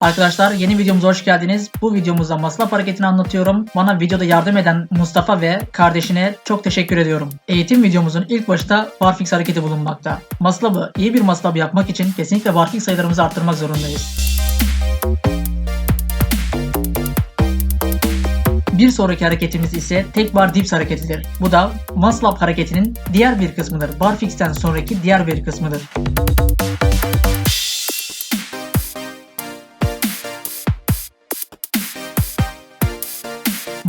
Arkadaşlar yeni videomuza hoş geldiniz. Bu videomuzda maslap hareketini anlatıyorum. Bana videoda yardım eden Mustafa ve kardeşine çok teşekkür ediyorum. Eğitim videomuzun ilk başta barfix hareketi bulunmakta. Maslabı iyi bir maslab yapmak için kesinlikle barfix sayılarımızı arttırmak zorundayız. Bir sonraki hareketimiz ise tek bar dips hareketidir. Bu da maslap hareketinin diğer bir kısmıdır. Barfix'ten sonraki diğer bir kısmıdır.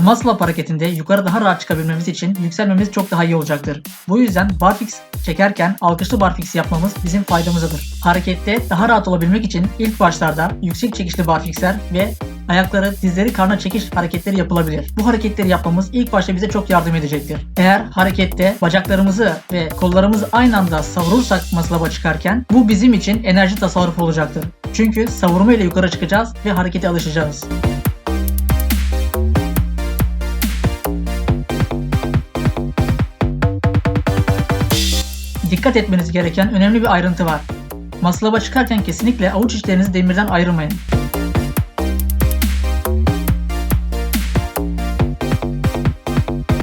Muscle up hareketinde yukarı daha rahat çıkabilmemiz için yükselmemiz çok daha iyi olacaktır. Bu yüzden barfix çekerken alkışlı barfix yapmamız bizim faydamızadır. Harekette daha rahat olabilmek için ilk başlarda yüksek çekişli barfixler ve ayakları, dizleri karna çekiş hareketleri yapılabilir. Bu hareketleri yapmamız ilk başta bize çok yardım edecektir. Eğer harekette bacaklarımızı ve kollarımızı aynı anda savurursak maslaba çıkarken bu bizim için enerji tasarrufu olacaktır. Çünkü savurma ile yukarı çıkacağız ve harekete alışacağız. Dikkat etmeniz gereken önemli bir ayrıntı var. Maslaba çıkarken kesinlikle avuç içlerinizi demirden ayırmayın.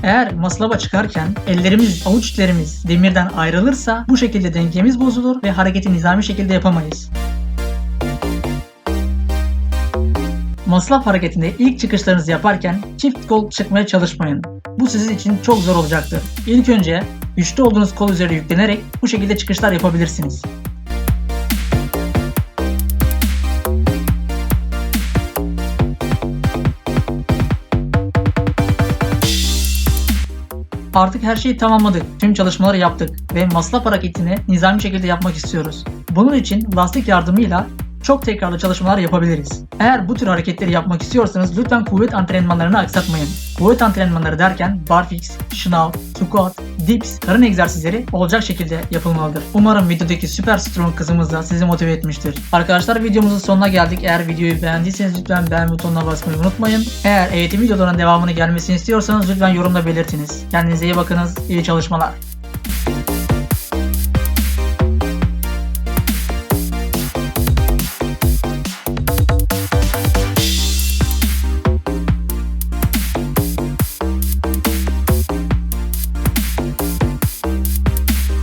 Eğer maslaba çıkarken ellerimiz, avuç içlerimiz demirden ayrılırsa bu şekilde dengemiz bozulur ve hareketi nizami şekilde yapamayız. Maslap hareketinde ilk çıkışlarınızı yaparken çift kol çıkmaya çalışmayın. Bu sizin için çok zor olacaktır. İlk önce güçlü olduğunuz kol üzerine yüklenerek bu şekilde çıkışlar yapabilirsiniz. Artık her şeyi tamamladık. Tüm çalışmaları yaptık ve maslap hareketini nizami şekilde yapmak istiyoruz. Bunun için lastik yardımıyla çok tekrarlı çalışmalar yapabiliriz. Eğer bu tür hareketleri yapmak istiyorsanız lütfen kuvvet antrenmanlarını aksatmayın. Kuvvet antrenmanları derken barfix, şınav, squat, dips, karın egzersizleri olacak şekilde yapılmalıdır. Umarım videodaki süper strong kızımız da sizi motive etmiştir. Arkadaşlar videomuzun sonuna geldik. Eğer videoyu beğendiyseniz lütfen beğen butonuna basmayı unutmayın. Eğer eğitim videolarının devamını gelmesini istiyorsanız lütfen yorumda belirtiniz. Kendinize iyi bakınız. İyi çalışmalar.